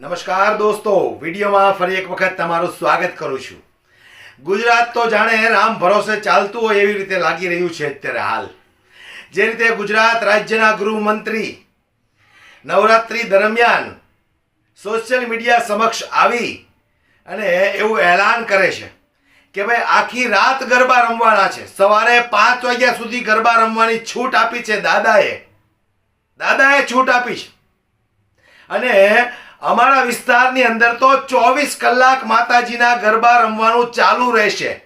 નમસ્કાર દોસ્તો, વિડીયોમાં ફરી એક વખત તમારું સ્વાગત કરું છું. ગુજરાત તો જાણે રામ ભરોસે ચાલતું હોય એવી રીતે લાગી રહ્યું છે અત્યારે હાલ. જે રીતે ગુજરાત રાજ્યના ગૃહમંત્રી નવરાત્રિ દરમિયાન સોશિયલ મીડિયા સમક્ષ આવી અને એવું એલાન કરે છે કે ભાઈ, આખી રાત ગરબા રમવાના છે. સવારે પાંચ વાગ્યા સુધી ગરબા રમવાની છૂટ આપી છે દાદાએ. દાદાએ છૂટ આપી છે. અને અમારા વિસ્તારની અંદર તો ચોવીસ કલાક માતાજીના ગરબા રમવાનું ચાલુ રહેશે.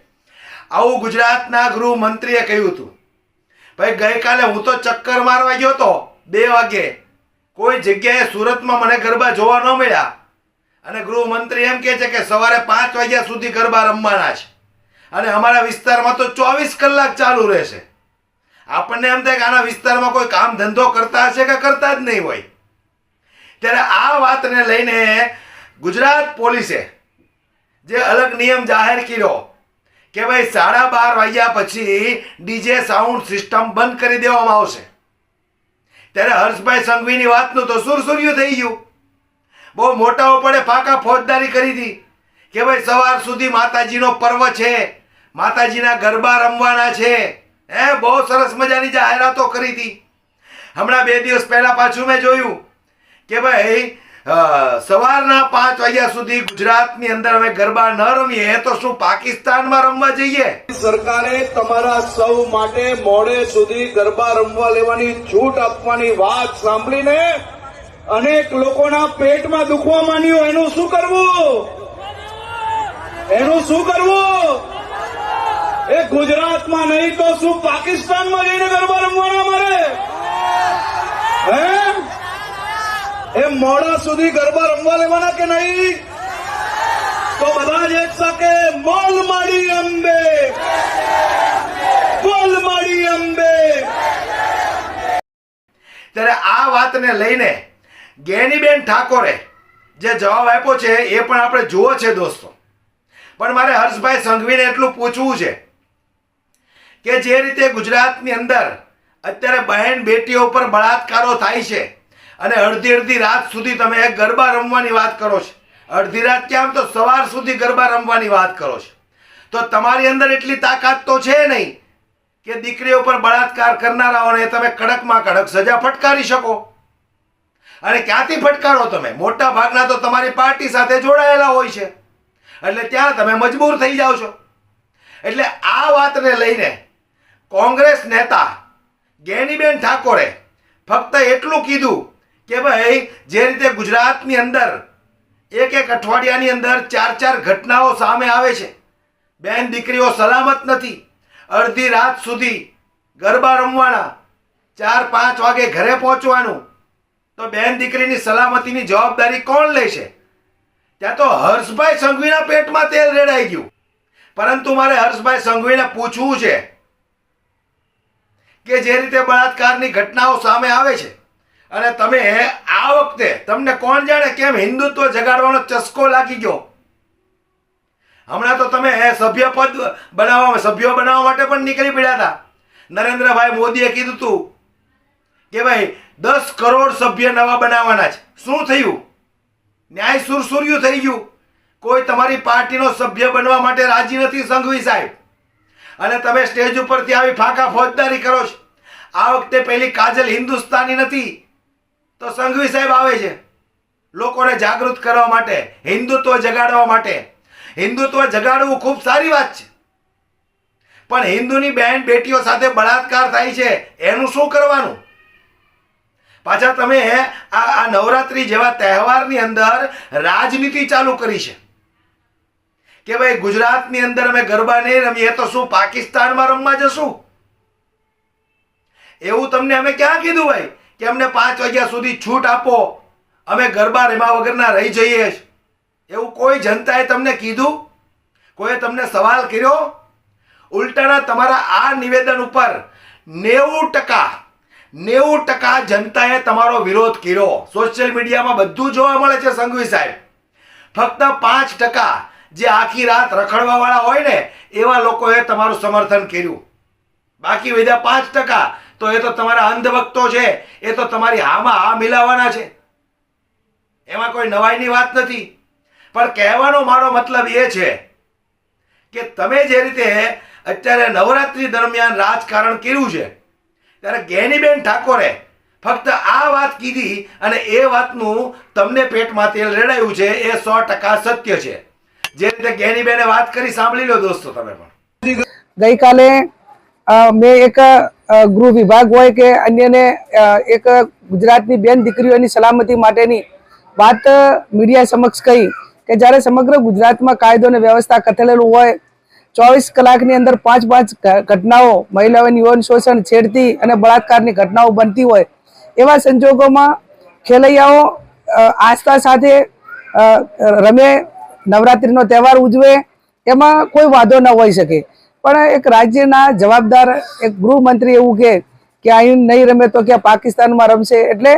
આવું ગુજરાતના ગૃહમંત્રીએ કહ્યું હતું. ભાઈ, ગઈકાલે હું તો ચક્કર મારવા ગયો હતો બે વાગે. કોઈ જગ્યાએ સુરતમાં મને ગરબા જોવા ન મળ્યા. અને ગૃહમંત્રી એમ કહે છે કે સવારે પાંચ વાગ્યા સુધી ગરબા રમવાના છે. અને અમારા વિસ્તારમાં તો ચોવીસ કલાક ચાલુ રહેશે. આપણને એમ થાય કે આના વિસ્તારમાં કોઈ કામ ધંધો કરતા હશે કે કરતા જ નહીં હોય. ત્યારે આ વાતને લઈને ગુજરાત પોલીસે જે અલગ નિયમ જાહેર કર્યો કે ભાઈ સાડા બાર વાગ્યા પછી ડીજે સાઉન્ડ સિસ્ટમ બંધ કરી દેવામાં આવશે. ત્યારે હર્ષભાઈ સંઘવીની વાતનું તો સુરસુર્યું થઈ ગયું. બહુ મોટાઓ પડે ફાંકા ફોજદારી કરી હતી કે ભાઈ સવાર સુધી માતાજીનો પર્વ છે, માતાજીના ગરબા રમવાના છે. હે, બહુ સરસ મજાની જાહેરાતો કરી હતી. હમણાં બે દિવસ પહેલાં પાછું મેં જોયું કે ભાઈ સવારના પાંચ વાગ્યા સુધી ગુજરાતની અંદર અમે ગરબા ન રમીએ, તો શું પાકિસ્તાનમાં રમવા જઈએ? સરકારે તમારા સૌ માટે મોડે સુધી ગરબા રમવા લેવાની છૂટ આપવાની વાત સાંભળીને અનેક લોકોના પેટમાં દુખવા માંડ્યું. એનું શું કરવું? એનું શું કરવું? એ ગુજરાતમાં નહીં તો શું પાકિસ્તાનમાં જઈને ગરબા રમવાના મારે? હે? એ મોડા સુધી ગરબા રમવા લેવાના કે નહીં? તો બધા જ એક સાથે, મોલ માડી અંબે, મોલ માડી અંબે. ત્યારે આ વાતને લઈને ગેનીબેન ઠાકોરે જે જવાબ આપ્યો છે એ પણ આપણે જુઓ છે દોસ્તો. પણ મારે હર્ષભાઈ સંઘવીને એટલું પૂછવું છે કે જે રીતે ગુજરાતની અંદર અત્યારે બહેન બેટીઓ પર બળાત્કારો થાય છે અને અડધી અડધી રાત સુધી તમે ગરબા રમવાની વાત કરો છો. અડધી રાત ક્યાં? તો સવાર સુધી ગરબા રમવાની વાત કરો છો. તો તમારી અંદર એટલી તાકાત તો છે નહીં કે દીકરીઓ પર બળાત્કાર કરનારાઓને તમે કડકમાં કડક સજા ફટકારી શકો. અને ક્યાંથી ફટકારો તમે? મોટા ભાગના તો તમારી પાર્ટી સાથે જોડાયેલા હોય છે. એટલે ત્યાં તમે મજબૂર થઈ જાઓ છો. એટલે આ વાતને લઈને કોંગ્રેસ નેતા ગેનીબેન ઠાકોરે ફક્ત એટલું કીધું કે ભાઈ, જે રીતે ગુજરાતની અંદર એક એક અઠવાડિયાની અંદર ચાર ચાર ઘટનાઓ સામે આવે છે. બેન દીકરીઓ સલામત નથી. અડધી રાત સુધી ગરબા રમવાના, ચાર પાંચ વાગે ઘરે પહોંચવાનું. તો બેન દીકરીની સલામતીની જવાબદારી કોણ લેશે ત્યાં તો હર્ષભાઈ સંઘવીના પેટમાં તેલ રેડાઈ ગયું. પરંતુ મારે હર્ષભાઈ સંઘવીને પૂછવું છે કે જે રીતે બળાત્કારની ઘટનાઓ સામે આવે છે. અને તમે આ વખતે તમને કોણ જાણે કેમ હિન્દુત્વ જગાડવાનો ચસ્કો લાગી ગયો? હમણાં તો તમે સભ્ય પદ બનાવવા સભ્યો બનાવવા માટે પણ નીકળી પડ્યા હતા. નરેન્દ્રભાઈ મોદીએ કીધું હતું કે ભાઈ, દસ કરોડ સભ્ય નવા બનાવવાના છે. શું થયું? ન્યાય સુરસુર્યું થઈ ગયું. કોઈ તમારી પાર્ટીનો સભ્ય બનવા માટે રાજી નથી સંઘવી સાહેબ. અને તમે સ્ટેજ ઉપરથી આવી ફાંકા ફોજદારી કરો છો. આ વખતે પેલી કાજલ હિન્દુસ્તાની નથી. તો સંઘવી સાહેબ આવે છે. લોકોને જાગૃત કરવા માટે, હિન્દુત્વ જગાડવા માટે. હિન્દુત્વ જગાડવું ખૂબ સારી વાત છે. પણ હિન્દુની બહેન બેટીઓ સાથે બળાત્કાર થાય છે, એનું શું કરવાનું? પાછા તમે આ નવરાત્રી જેવા તહેવારની અંદર રાજનીતિ ચાલુ કરી છે. કે ભાઈ ગુજરાતની અંદર અમે ગરબા નહીં રમીએ, તો શું પાકિસ્તાનમાં રમવા જશું? એવું તમને અમે ક્યાં કીધું ભાઈ? કે અમને પાંચ વાગ્યા સુધી છૂટ આપો. અમે ગરબા રમ્યા વગરના રહી જઈએ. એવું કોઈ જનતાએ તમને કીધું? કોઈએ તમને સવાલ કર્યો? ઉલટાના તમારા આ નિવેદન ઉપર નેવું ટકા નેવું ટકા જનતાએ તમારો વિરોધ કર્યો. સોશિયલ મીડિયામાં બધું જોવા મળે છે સંઘવી સાહેબ. ફક્ત પાંચ ટકા જે આખી રાત રખડવાવાળા હોય ને, એવા લોકોએ તમારું સમર્થન કર્યું. બાકી બીજા પાંચ ટકા તો એ તો તમારા અંધભક્તો છે. એ તો તમારી હામાં હા મિલાવવાના છે. એમાં કોઈ નવાઈની વાત નથી. પણ કહેવાનો મારો મતલબ એ છે કે તમે જે રીતે અત્યારે નવરાત્રી દરમિયાન રાજકારણ કર્યું છે, ત્યારે ગેનીબેન ઠાકોરે ફક્ત આ વાત કીધી અને એ વાતનું તમને પેટમાં તેલ રેડાયું છે, એ સો ટકા સત્ય છે. જે રીતે ગેનીબેને વાત કરી, સાંભળી લો દોસ્તો તમે પણ. ગઈકાલે મેં એક ગૃહ વિભાગ હોય કે અન્યને એક ગુજરાતની બેન દીકરીઓની સલામતી માટેની વાત મીડિયા સમક્ષ કહી કે જ્યારે સમગ્ર ગુજરાતમાં કાયદો અને વ્યવસ્થા કથલેલું હોય, ચોવીસ કલાકની અંદર પાંચ પાંચ ઘટનાઓ મહિલાઓની યૌન શોષણ છેડતી અને બળાત્કારની ઘટનાઓ બનતી હોય, એવા સંજોગોમાં ખેલૈયાઓ આસ્થા સાથે રમે, નવરાત્રિનો તહેવાર ઉજવે, એમાં કોઈ વાંધો ન હોઈ શકે. પણ એક રાજ્યના જવાબદાર એક ગૃહમંત્રી એવું કહે કે અહીં નહીં રમે તો કે પાકિસ્તાનમાં રમશે? એટલે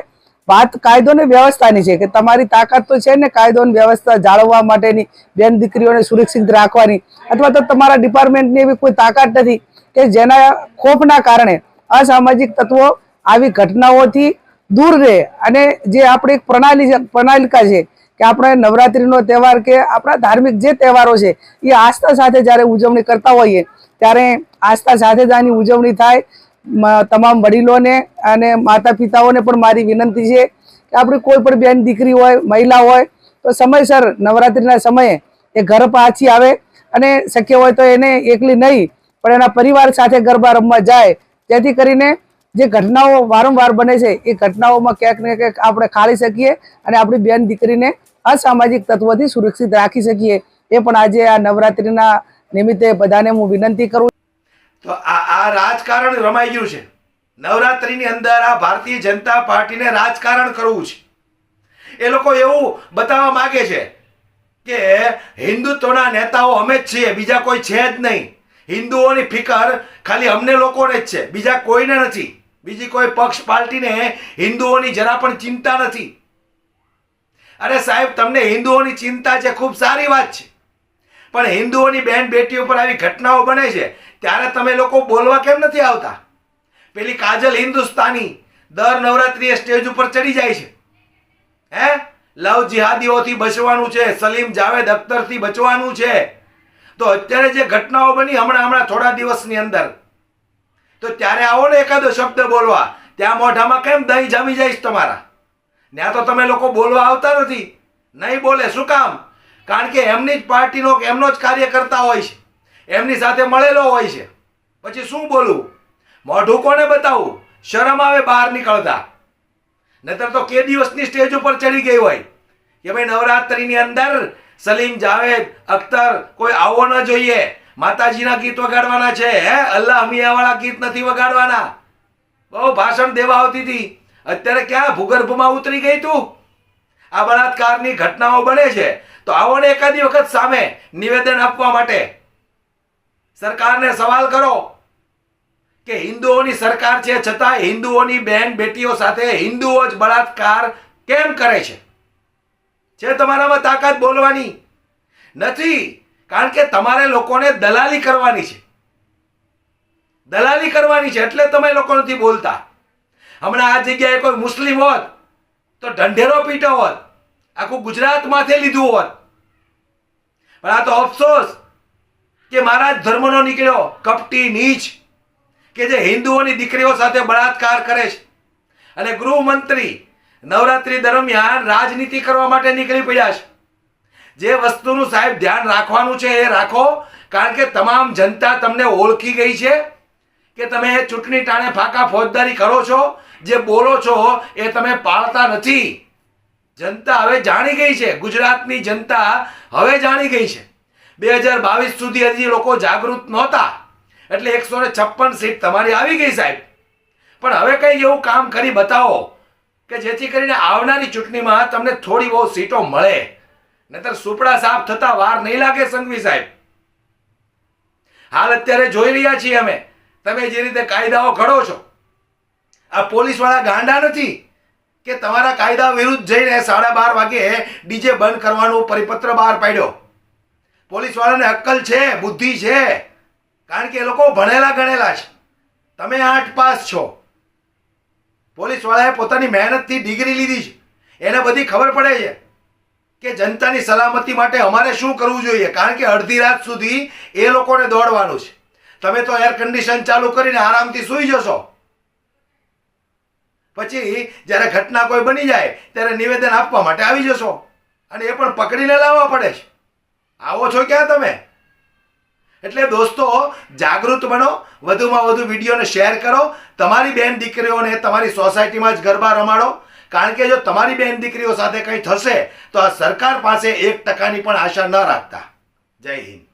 વાત કાયદો ને વ્યવસ્થાની છે કે તમારી તાકાત તો છે ને કાયદો વ્યવસ્થા જાળવવા માટેની બેન દીકરીઓને સુરક્ષિત રાખવાની. અથવા તો તમારા ડિપાર્ટમેન્ટની એવી કોઈ તાકાત નથી કે જેના ખોફના કારણે અસામાજિક તત્વો આવી ઘટનાઓથી દૂર રહે. અને જે આપણી એક પ્રણાલી પ્રણાલિકા છે કે આપણે નવરાત્રિનો તહેવાર કે આપણા ધાર્મિક જે તહેવારો છે, એ આસ્થા સાથે જ્યારે ઉજવણી કરતા હોઈએ, ત્યારે આસ્થા સાથે જ આની ઉજવણી થાય. તમામ વડીલોને અને માતા પિતાઓને પણ મારી વિનંતી છે કે આપણી કોઈ પણ બેન દીકરી હોય, મહિલા હોય, તો સમયસર નવરાત્રિના સમયે એ ઘર પાછી આવે અને શક્ય હોય તો એને એકલી નહીં, પણ એના પરિવાર સાથે ગરબા રમવા જાય. જેથી કરીને જે ઘટનાઓ વારંવાર બને છે, એ ઘટનાઓમાં ક્યાંક ને ક્યાંક આપણે ખાળી શકીએ અને આપણી બેન દીકરીને અસામાજિક તત્વથી સુરક્ષિત રાખી શકીએ. એ પણ આજે આ નવરાત્રિના નિમિત્તે બધાને હું વિનંતી કરું તો આ આ રાજકારણ રમાઈ ગયું છે. નવરાત્રીની અંદર આ ભારતીય જનતા પાર્ટીને રાજકારણ કરવું છે. એ લોકો એવું બતાવવા માગે છે કે હિન્દુત્વના નેતાઓ અમે જ છીએ, બીજા કોઈ છે જ નહીં. હિન્દુઓની ફિકર ખાલી અમને લોકોને જ છે, બીજા કોઈને નથી. બીજી કોઈ પક્ષ પાર્ટીને હિન્દુઓની જરા પણ ચિંતા નથી. અરે સાહેબ, તમને હિન્દુઓની ચિંતા છે, ખૂબ સારી વાત છે. પણ હિન્દુઓની બેન બેટી ઉપર આવી ઘટનાઓ બને છે, ત્યારે તમે લોકો બોલવા કેમ નથી આવતા? પેલી કાજલ હિન્દુસ્તાની દર નવરાત્રિએ સ્ટેજ ઉપર ચડી જાય છે. હે? લવ જિહાદીઓથી બચવાનું છે, સલીમ જાવેદ અખ્તરથી બચવાનું છે. તો અત્યારે જે ઘટનાઓ બની હમણાં હમણાં થોડા દિવસની અંદર તો ત્યારે આવો ને એકાદો શબ્દ બોલવા. ત્યાં મોઢામાં કેમ દહીં જામી જઈશ તમારા? ત્યાં તો તમે લોકો બોલવા આવતા નથી. નહીં બોલે, શું કામ? કારણ કે એમની જ પાર્ટીનો, એમનો જ કાર્યકર્તા હોય છે. એમની સાથે મળેલો હોય છે. પછી શું બોલવું? મોઢું કોને બતાવવું શરમ આવે બહાર નીકળતા. નહીતર તો કે દિવસની સ્ટેજ ઉપર ચડી ગઈ હોય. કે ભાઈ નવરાત્રીની અંદર સલીમ, જાવેદ, અખ્તર કોઈ આવો ન જોઈએ. માતાજીના ગીત વગાડવાના છે, હે? અલ્લાહ મિયાવાળા ગીત નથી વગાડવાના. બહુ ભાષણ દેવા આવતી હતી. અત્યારે ક્યાં ભૂગર્ભમાં ઉતરી ગઈ તું? આ બળાત્કારની ઘટનાઓ બને છે. તો આવો ને એકાદી વખત સામે નિવેદન આપવા માટે સરકારને સવાલ કરો કે હિન્દુઓની સરકાર છે છતાં હિન્દુઓની બહેન બેટીઓ સાથે હિન્દુઓ જ બળાત્કાર કેમ કરે છે? છે તમારામાં તાકાત બોલવાની? નથી. કારણ કે તમારે લોકોને દલાલી કરવાની છે. દલાલી કરવાની છે એટલે તમે લોકો નથી બોલતા. હમણાં આ જગ્યાએ કોઈ મુસ્લિમ હોત, તો ઢંઢેરો પીટો હોત, આખું ગુજરાતમાંથી લીધું હોત. પણ આ તો અફસોસ કે મારા જ ધર્મનો નીકળ્યો, કપટી, નીચ, કે જે હિન્દુઓની દીકરીઓ સાથે બળાત્કાર કરે છે. અને ગૃહમંત્રી નવરાત્રી દરમિયાન રાજનીતિ કરવા માટે નીકળી પડ્યા છે. જે વસ્તુનું સાહેબ ધ્યાન રાખવાનું છે એ રાખો. કારણ કે તમામ જનતા તમને ઓળખી ગઈ છે કે તમે ચૂંટણી ટાણે ફાંકા ફોજદારી કરો છો. જે બોલો છો એ તમે પાળતા નથી. જનતા હવે જાણી ગઈ છે. ગુજરાતની જનતા હવે જાણી ગઈ છે. બે હજાર બાવીસ સુધી હજી લોકો જાગૃત નહોતા. એટલે એકસો ને છપ્પન સીટ તમારી આવી ગઈ સાહેબ. પણ હવે કંઈ એવું કામ કરી બતાવો કે જેથી કરીને આવનારી ચૂંટણીમાં તમને થોડી બહુ સીટો મળે. નહીતર સુપડા સાફ થતા વાર નહીં લાગે સંઘવી સાહેબ. હાલ અત્યારે જોઈ રહ્યા છીએ અમે. તમે જે રીતે કાયદાઓ ઘડો છો. આ પોલીસવાળા ગાંડા નથી કે તમારા કાયદા વિરુદ્ધ જઈને સાડા બાર વાગે ડીજે બંધ કરવાનો પરિપત્ર બહાર પાડ્યો. પોલીસવાળાને અક્કલ છે, બુદ્ધિ છે. કારણ કે એ લોકો ભણેલા ગણેલા છે. તમે આઠ પાસ છો. પોલીસવાળાએ પોતાની મહેનતથી ડિગ્રી લીધી છે. એને બધી ખબર પડે છે. કે જનતાની સલામતી માટે અમારે શું કરવું જોઈએ? કારણ કે અડધી રાત સુધી એ લોકોને દોડવાનું છે. તમે તો એર કન્ડિશન ચાલુ કરીને આરામથી સૂઈ જશો. પછી જ્યારે ઘટના કોઈ બની જાય, ત્યારે નિવેદન આપવા માટે આવી જશો અને એ પણ પકડીને લાવવા પડે છે. આવો છો ક્યાં તમે? એટલે દોસ્તો, જાગૃત બનો, વધુમાં વધુ વિડીયોને શેર કરો. તમારી બેન દીકરીઓને તમારી સોસાયટીમાં જ ગરબા રમાડો. કારણ કે જો તમારી બેન દીકરીઓ સાથે કંઈ થશે, તો આ સરકાર પાસે એક ટકાની પણ આશા ન રાખતા. જય હિન્દ.